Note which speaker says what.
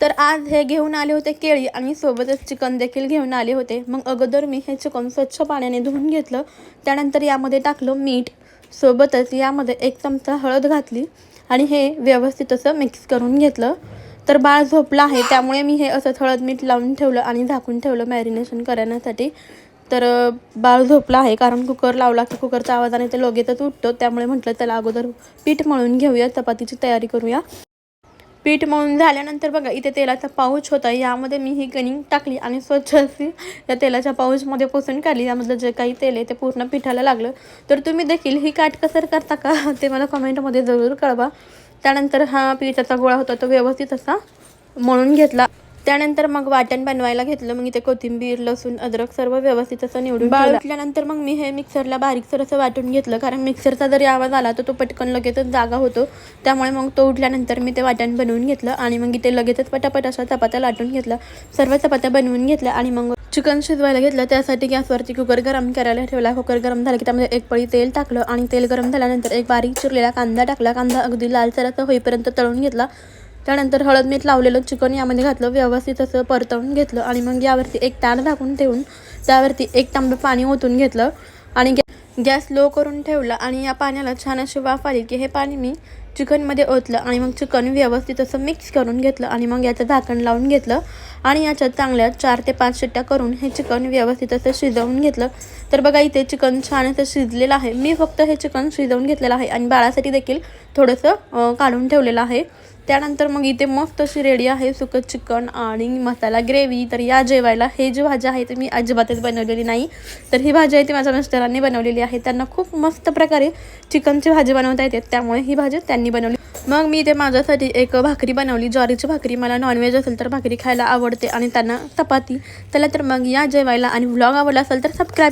Speaker 1: तर आज हे घेऊन आले होते केळी आणि सोबतच चिकन देखील घेऊन आले होते. मग अगोदर मी हे चिकन स्वच्छ पाण्याने धुवून घेतलं. त्यानंतर यामध्ये टाकलं मीठ. सोबतच यामध्ये एक चमचा हळद घातली आणि हे व्यवस्थित असं मिक्स करून घेतलं. तर बाळ झोपलं आहे त्यामुळे मी हे असं हळद मीठ लावून ठेवलं आणि झाकून ठेवलं मॅरिनेशन करण्यासाठी. तर बाळ झोपलं आहे कारण कुकर लावला की कुकरचा आवाजाने ते लगेचच उठतो त्यामुळे म्हटलं त्याला अगोदर पीठ मळून घेऊया चपातीची तयारी करूया. पीठ मळून झाल्यानंतर बघा इथे तेलाचा पाऊच होता. यामध्ये मी ही कणिक टाकली आणि स्वच्छ अशी या तेलाच्या पाऊचमध्ये पुसून काढली. यामधलं जे काही तेल आहे ते पूर्ण पिठाला लागलं. तर तुम्ही देखील ही काटकसर करता का? ते मला कमेंटमध्ये जरूर कळवा. त्यानंतर हा पिठाचा गोळा होता तो व्यवस्थित असा मळून घेतला. त्यानंतर मग वाटण बनवायला घेतलं मग इथे कोथिंबीर लसूण अद्रक सर्व व्यवस्थित असं निवडून बाळ उठल्यानंतर मग मी हे मिक्सरला बारीकसर असं वाटून घेतलं कारण मिक्सरचा जरी आवाज आला तर तो पटकन लगेचच जागा होतो. त्यामुळे मग तो उठल्यानंतर मी ते वाटण बनवून घेतलं आणि मग इथे लगेचच पटापट अशा चपात्या लाटून घेतल्या. सर्व चपात्या बनवून घेतल्या आणि मग चिकन शिजवायला घेतलं. त्यासाठी गॅसवरती कुकर गरम करायला ठेवला. कुकर गरम झाला की त्यामध्ये एक पळी तेल टाकलं आणि तेल गरम झाल्यानंतर एक बारीक चिरलेला कांदा टाकला. कांदा अगदी लालसर असं होईपर्यंत तळून घेतला. त्यानंतर हळद मीठ लावलेलं चिकन यामध्ये घातलं व्यवस्थित असं परतवून घेतलं आणि मग यावरती एक तार झाकून ठेवून त्यावरती एक तांबे पाणी ओतून घेतलं आणि गॅ गॅस लो करून ठेवला आणि या पाण्याला छान अशी वाफ आली की हे पाणी मी चिकनमध्ये ओतलं आणि मग चिकन व्यवस्थित असं मिक्स करून घेतलं आणि मग याचं झाकण लावून घेतलं आणि याच्यात चांगल्या चार ते पाच शिट्ट्या करून हे चिकन व्यवस्थित असं शिजवून घेतलं. तर बघा इथे चिकन छान असं शिजलेलं आहे. मी फक्त हे चिकन शिजवून घेतलेलं आहे आणि बाळासाठी देखील थोडंसं काढून ठेवलेलं आहे. त्यानंतर मग इथे मस्त अशी रेडी आहे सुकं चिकन आणि मसाला ग्रेव्ही. तर या जेवायला हे जी भाजी आहे ती मी अजिबातच बनवलेली नाही. तर ही भाजी आहे ती माझ्या मिस्टरांनी बनवलेली आहे. त्यांना खूप मस्त प्रकारे चिकनची भाजी बनवता येते. त्यामुळे ही भाजी त्यांनी बनवली. मग मी इथे माझ्यासाठी एक भाकरी बनवली. ज्वारीची भाकरी. मला नॉनव्हेज असेल तर भाकरी खायला आवडते आणि त्यांना चपाती. चला तर मग या जेवायला आणि व्लॉग आवडला असेल तर सबस्क्राईब